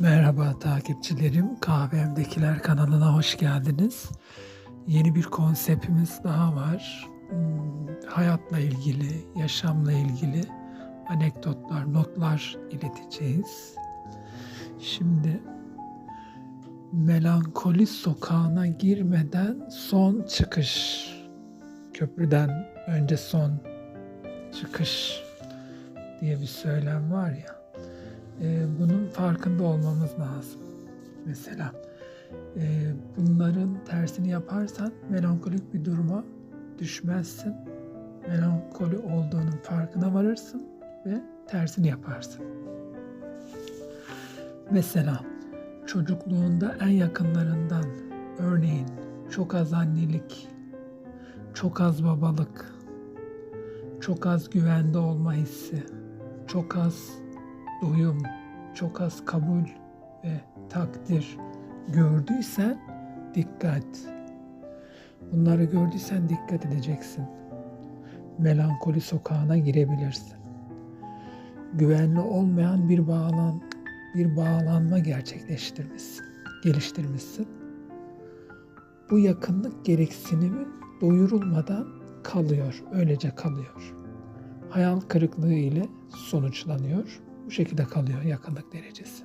Merhaba takipçilerim. Kahvemdekiler kanalına hoş geldiniz. Yeni bir konseptimiz daha var. Hmm, Hayatla ilgili, yaşamla ilgili anekdotlar, notlar ileteceğiz. Şimdi melankoli sokağına girmeden son çıkış. Köprüden önce son çıkış diye bir söylem var ya. Ee, bunun farkında olmamız lazım. Mesela e, bunların tersini yaparsan melankolik bir duruma düşmezsin. Melankoli olduğunun farkına varırsın ve tersini yaparsın. Mesela çocukluğunda en yakınlarından örneğin çok az annelik, çok az babalık, çok az güvende olma hissi, çok az doyum, çok az kabul ve takdir gördüysen dikkat. Bunları gördüysen dikkat edeceksin. Melankoli sokağına girebilirsin. Güvenli olmayan bir bağlan bir bağlanma gerçekleştirmişsin, geliştirmişsin. Bu yakınlık gereksinimin doyurulmadan kalıyor, öylece kalıyor. Hayal kırıklığı ile sonuçlanıyor. Bu şekilde kalıyor yakınlık derecesi.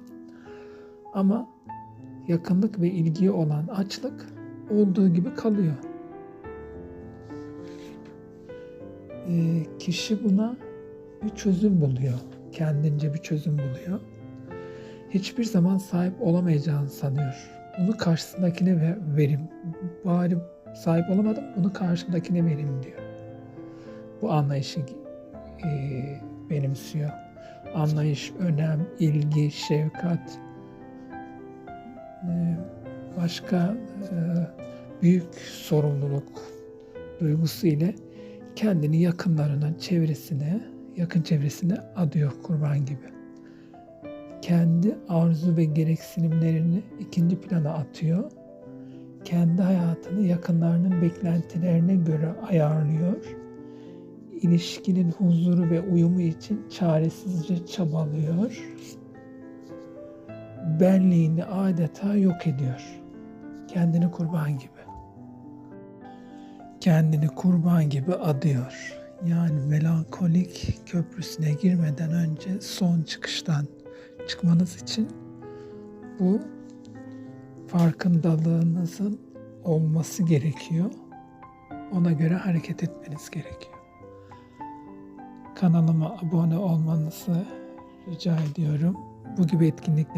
Ama yakınlık ve ilgiye olan açlık olduğu gibi kalıyor. Ee, kişi buna bir çözüm buluyor. Kendince bir çözüm buluyor. Hiçbir zaman sahip olamayacağını sanıyor. Bunu karşısındakine ve verim. Bari sahip olamadım, bunu karşımdakine verim diyor. Bu anlayışı e, benimsiyor anlayış, önem, ilgi, şefkat, e, başka e, büyük sorumluluk duygusu ile kendini yakınlarına, çevresine, yakın çevresine adıyor kurban gibi. Kendi arzu ve gereksinimlerini ikinci plana atıyor. Kendi hayatını yakınlarının beklentilerine göre ayarlıyor ilişkinin huzuru ve uyumu için çaresizce çabalıyor. Benliğini adeta yok ediyor. Kendini kurban gibi. Kendini kurban gibi adıyor. Yani melankolik köprüsüne girmeden önce son çıkıştan çıkmanız için bu farkındalığınızın olması gerekiyor. Ona göre hareket etmeniz gerekiyor kanalıma abone olmanızı rica ediyorum. Bu gibi etkinlikler